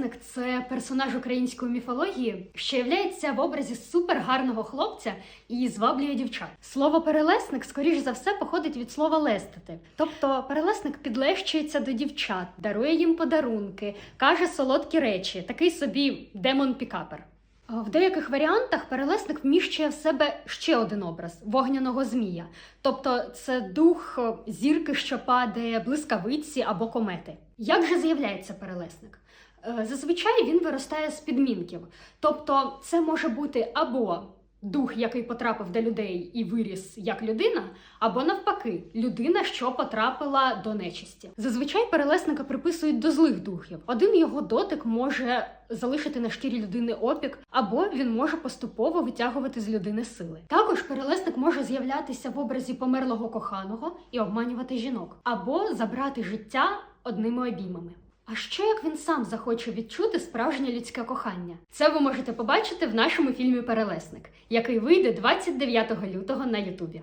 Перелесник це персонаж української міфології, що являється в образі супергарного хлопця і зваблює дівчат. Слово перелесник, скоріш за все, походить від слова лестити. Тобто перелесник підлещується до дівчат, дарує їм подарунки, каже солодкі речі, такий собі демон пікапер. А В деяких варіантах перелесник вміщує в себе ще один образ вогняного змія. Тобто це дух зірки, що падає, блискавиці або комети. Як же з'являється перелесник? Е, Зазвичай він виростає з підмінків. Тобто, це може бути або дух, який потрапив до людей і виріс як людина, або навпаки, людина, що потрапила до нечисті. Зазвичай перелесника приписують до злих духів. Один його дотик може залишити на шкірі людини опік, або він може поступово витягувати з людини сили. Також перелесник може з'являтися в образі померлого коханого і обманювати жінок, або забрати життя одними обіймами. А що як він сам захоче відчути справжнє людське кохання? Це ви можете побачити в нашому фільмі Перелесник, який вийде 29 лютого на Ютубі.